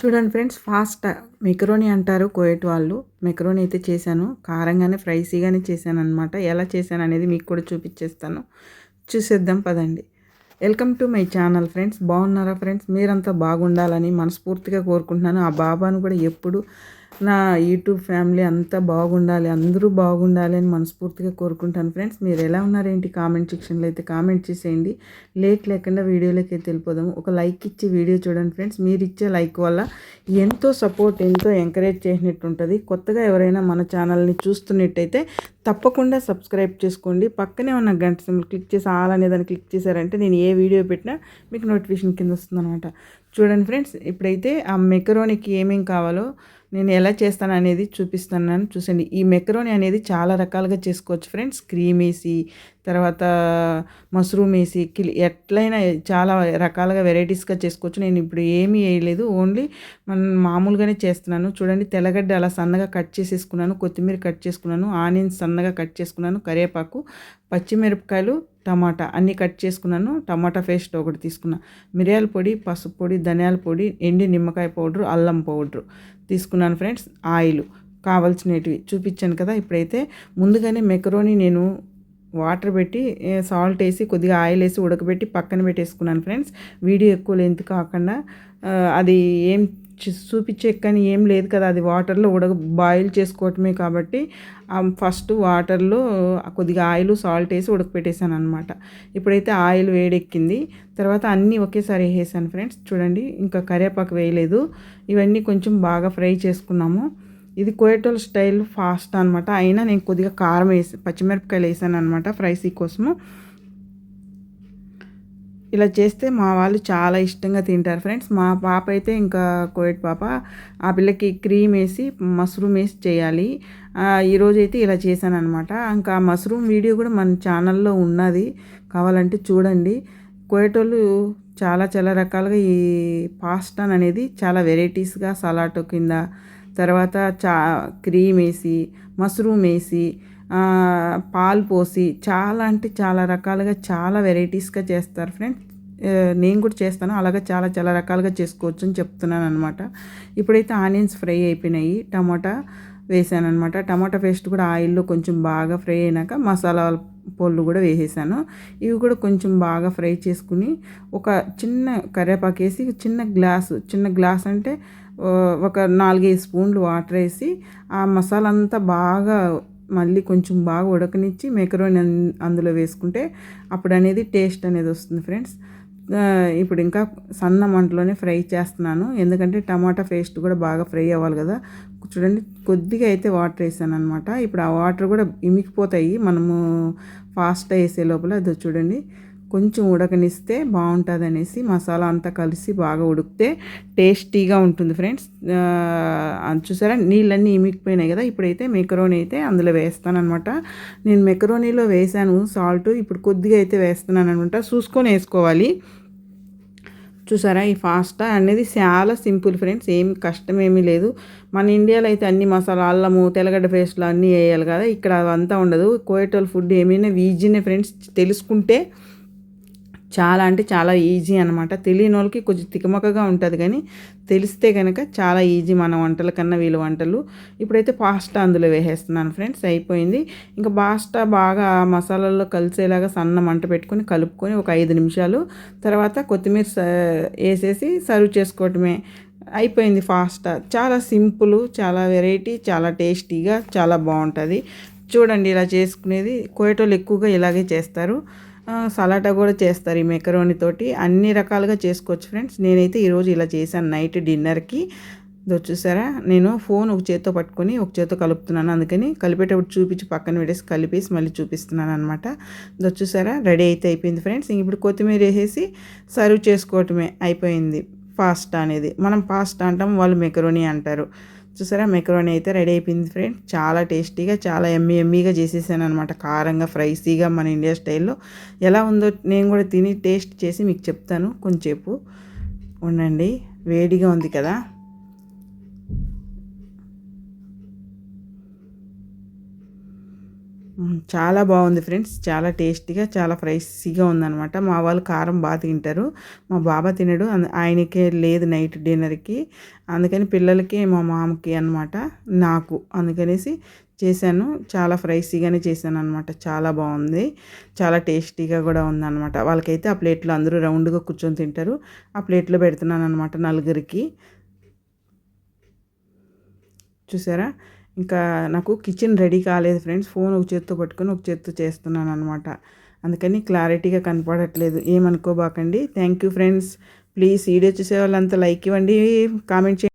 చూడండి friends fast macaroni అంటారు కోయట్ వాళ్ళు. మెకరోని అయితే చేశాను. కారంగానే ఫ్రైసీగానే చేశాను అనమాట ఎలా చేశాను అనేది మీకు కూడా చూపించేస్తాను చూసేద్దాం పదండి. Welcome to my channel friends. బాగున్నారా ఫ్రెండ్స్? మీరంతా బాగుండాలని మనస్ఫూర్తిగా కోరుకుంటున్నాను. ఆ బాబాను కూడా ఎప్పుడు నా యూట్యూబ్ ఫ్యామిలీ అంతా బాగుండాలి అందరూ బాగుండాలి అని మనస్ఫూర్తిగా కోరుకుంటాను ఫ్రెండ్స్. మీరు ఎలా ఉన్నారేంటి? కామెంట్ సెక్షన్లో అయితే కామెంట్ చేసేయండి. లేట్ లేకుండా వీడియోలోకి అయితే వెళ్ళిపోదాము. ఒక లైక్ ఇచ్చి వీడియో చూడండి ఫ్రెండ్స్. మీరు ఇచ్చే లైక్ వల్ల ఎంతో సపోర్ట్ ఎంతో ఎంకరేజ్ చేసినట్టు ఉంటుంది. కొత్తగా ఎవరైనా మన ఛానల్ని చూస్తున్నట్టయితే తప్పకుండా సబ్స్క్రైబ్ చేసుకోండి. పక్కనే ఉన్న గంట సింబల్ క్లిక్ చేసి ఆల్ అనే దాన్ని క్లిక్ చేశారంటే నేను ఏ వీడియో పెట్టినా మీకు నోటిఫికేషన్ కింద వస్తుందన్నమాట. చూడండి ఫ్రెండ్స్ ఇప్పుడైతే ఆ మెకరోనికి ఏమేం కావాలో నేను ఎలా చేస్తాను అనేది చూపిస్తున్నాను. చూసండి ఈ మెకరోని అనేది చాలా రకాలుగా చేసుకోవచ్చు ఫ్రెండ్స్. క్రీమ్ వేసి తర్వాత మష్రూమ్ వేసి కిలి ఎట్లయినా చాలా రకాలుగా వెరైటీస్గా చేసుకోవచ్చు. నేను ఇప్పుడు ఏమీ వేయలేదు. ఓన్లీ మన మామూలుగానే చేస్తున్నాను. చూడండి తెల్లగడ్డ అలా సన్నగా కట్ చేసేసుకున్నాను. కొత్తిమీర కట్ చేసుకున్నాను. ఆనియన్స్ సన్నగా కట్ చేసుకున్నాను. కరివేపాకు పచ్చిమిరపకాయలు టమాటా అన్నీ కట్ చేసుకున్నాను. టమాటా పేస్ట్ ఒకటి తీసుకున్నా. మిరియాల పొడి పసుపు పొడి ధనియాల పొడి ఎండి నిమ్మకాయ పౌడరు అల్లం పౌడరు తీసుకున్నాను ఫ్రెండ్స్. ఆయిల్ కావాల్సినవి చూపించాను కదా ఇప్పుడైతే. ముందుగానే మెకరోని నేను వాటర్ పెట్టి సాల్ట్ వేసి కొద్దిగా ఆయిల్ వేసి ఉడకబెట్టి పక్కన పెట్టేసుకున్నాను ఫ్రెండ్స్. వీడియో ఎక్కువ లెంత్ కాకుండా అది ఏం చూపించే కానీ ఏం లేదు కదా అది వాటర్లో ఉడక బాయిల్ చేసుకోవటమే కాబట్టి ఫస్ట్ వాటర్లో కొద్దిగా ఆయిల్ సాల్ట్ వేసి ఉడకపెట్టేసాను అనమాట ఇప్పుడైతే ఆయిల్ వేడెక్కింది. తర్వాత అన్నీ ఒకేసారి వేసేసాను ఫ్రెండ్స్. చూడండి ఇంకా కరివేపాకు వేయలేదు. ఇవన్నీ కొంచెం బాగా ఫ్రై చేసుకున్నాము. ఇది కోయటోల్ స్టైల్ ఫాస్ట్ అనమాట అయినా నేను కొద్దిగా కారం వేసి పచ్చిమిరపకాయలు వేసాను అనమాట ఫ్రైసీ కోసము. ఇలా చేస్తే మా వాళ్ళు చాలా ఇష్టంగా తింటారు ఫ్రెండ్స్. మా పాప అయితే ఇంకా కోయట్ పాప. ఆ పిల్లకి క్రీమ్ వేసి మష్రూమ్ వేసి చేయాలి. ఈరోజు అయితే ఇలా చేశాను అనమాట ఇంకా మష్రూమ్ వీడియో కూడా మన ఛానల్లో ఉన్నది. కావాలంటే చూడండి. కోయటోళ్ళు చాలా చాలా రకాలుగా ఈ పాస్టాన్ అనేది చాలా వెరైటీస్గా సలాటో కింద తర్వాత చా క్రీమ్ వేసి మష్రూమ్ వేసి పాలు పోసి చాలా అంటే చాలా రకాలుగా చాలా వెరైటీస్గా చేస్తారు ఫ్రెండ్స్. నేను కూడా చేస్తాను. అలాగే చాలా చాలా రకాలుగా చేసుకోవచ్చు అని చెప్తున్నాను అనమాట ఇప్పుడైతే ఆనియన్స్ ఫ్రై అయిపోయినాయి. టమాటా వేసాను అనమాట టమాటా పేస్ట్ కూడా ఆయిల్లో కొంచెం బాగా ఫ్రై అయినాక మసాలా పొళ్ళు కూడా వేసేసాను. ఇవి కూడా కొంచెం బాగా ఫ్రై చేసుకుని ఒక చిన్న కరివేపాకు వేసి చిన్న గ్లాసు చిన్న గ్లాస్ అంటే ఒక నాలుగైదు స్పూన్లు వాటర్ వేసి ఆ మసాలా అంతా బాగా మళ్ళీ కొంచెం బాగా ఉడకనిచ్చి మెకరోని అందులో వేసుకుంటే అప్పుడు అనేది టేస్ట్ అనేది వస్తుంది ఫ్రెండ్స్ ఇప్పుడు ఇంకా సన్న మంటలోనే ఫ్రై చేస్తున్నాను. ఎందుకంటే టమాటా పేస్ట్ కూడా బాగా ఫ్రై అవ్వాలి కదా. చూడండి కొద్దిగా అయితే వాటర్ వేసాను అనమాట ఇప్పుడు ఆ వాటర్ కూడా ఇమికిపోతాయి. మనము ఫాస్ట్ వేసే లోపల అది చూడండి కొంచెం ఉడకనిస్తే బాగుంటుంది అనేసి మసాలా అంతా కలిసి బాగా ఉడికితే టేస్టీగా ఉంటుంది ఫ్రెండ్స్. చూసారా? నీళ్ళన్నీ ఇమికిపోయినాయి కదా? ఇప్పుడైతే మెకరోనీ అయితే అందులో వేస్తానమాట నేను మెకరోనీలో వేసాను సాల్ట్. ఇప్పుడు కొద్దిగా అయితే వేస్తున్నాను అనమాట చూసుకొని వేసుకోవాలి. చూసారా? ఈ ఫాస్టా అనేది చాలా సింపుల్ ఫ్రెండ్స్. ఏం కష్టం ఏమీ లేదు. మన ఇండియాలో అయితే అన్ని మసాలా అల్లము తెల్లగడ్డ పేస్ట్లు అన్నీ వేయాలి కదా. ఇక్కడ అవంతా ఉండదు. కోయటోల్ ఫుడ్ ఏమైనా వీజీనే ఫ్రెండ్స్ తెలుసుకుంటే చాలా అంటే చాలా ఈజీ అనమాట తెలియని వాళ్ళకి కొంచెం తికమకగా ఉంటుంది కానీ తెలిస్తే కనుక చాలా ఈజీ మన వంటల కన్నా వీళ్ళ వంటలు. ఇప్పుడైతే పాస్టా అందులో వేసేస్తున్నాను ఫ్రెండ్స్ అయిపోయింది. ఇంకా పాస్టా బాగా మసాలాల్లో కలిసేలాగా సన్న మంట పెట్టుకొని కలుపుకొని ఒక ఐదు నిమిషాలు తర్వాత కొత్తిమీర వేసేసి సర్వ్ చేసుకోవటమే. అయిపోయింది ఫాస్టా చాలా సింపుల్ చాలా వెరైటీ చాలా టేస్టీగా చాలా బాగుంటుంది. చూడండి ఇలా చేసుకునేది కోయటోళ్ళు ఎక్కువగా ఇలాగే చేస్తారు. సలాటా కూడా చేస్తారు ఈ మెకరోని తోటి. అన్ని రకాలుగా చేసుకోవచ్చు ఫ్రెండ్స్ నేనైతే ఈరోజు ఇలా చేశాను నైట్ డిన్నర్కి చూసారా? నేను ఫోన్ ఒక చేత్తో పట్టుకొని ఒక చేత్తో కలుపుతున్నాను. అందుకని కలిపేటప్పుడు చూపించి పక్కన పెట్టేసి కలిపేసి మళ్ళీ చూపిస్తున్నాను అనమాట చూసారా? రెడీ అయితే అయిపోయింది ఫ్రెండ్స్ ఇప్పుడు కొత్తిమీర వేసేసి సర్వ్ చేసుకోవటమే. అయిపోయింది. పాస్టా అనేది. మనం పాస్టా అంటాం వాళ్ళు మెకరోని అంటారు. చూసారా? మెకరోని అయితే రెడీ అయిపోయింది ఫ్రెండ్ చాలా టేస్టీగా చాలా ఎమ్మి ఎమ్మీగా చేసేసాను అనమాట కారంగా ఫ్రైసీగా మన ఇండియా స్టైల్లో ఎలా ఉందో నేను కూడా తిని టేస్ట్ చేసి మీకు చెప్తాను. కొంచెంసేపు ఉండండి. వేడిగా ఉంది కదా? చాలా బాగుంది ఫ్రెండ్స్. చాలా టేస్టీగా చాలా ఫ్రైసీగా ఉందన్నమాట. మా వాళ్ళు కారం బాగా తింటారు. మా బాబా తినడు. అంద- ఆయనకే లేదు నైట్ డిన్నర్కి. అందుకని పిల్లలకి మా మామకి అనమాట నాకు అందుకనేసి చేశాను. చాలా ఫ్రైసీగానే చేశాను అనమాట చాలా బాగుంది. చాలా టేస్టీగా కూడా ఉందన్నమాట. వాళ్ళకైతే ఆ ప్లేట్లో అందరూ రౌండ్గా కూర్చొని తింటారు. ఆ ప్లేట్లో పెడుతున్నాను అనమాట నలుగురికి. చూసారా? ఇంకా నాకు కిచెన్ రెడీ కాలేదు ఫ్రెండ్స్. ఫోన్ ఒక చేత్తో పట్టుకొని ఒక చేత్తో చేస్తున్నాను అనమాట అందుకని క్లారిటీగా కనపడట్లేదు. ఏమనుకోబాకండి. Thank you friends please video చూసే వాళ్ళంతా లైక్ ఇవ్వండి. కామెంట్ చేయండి.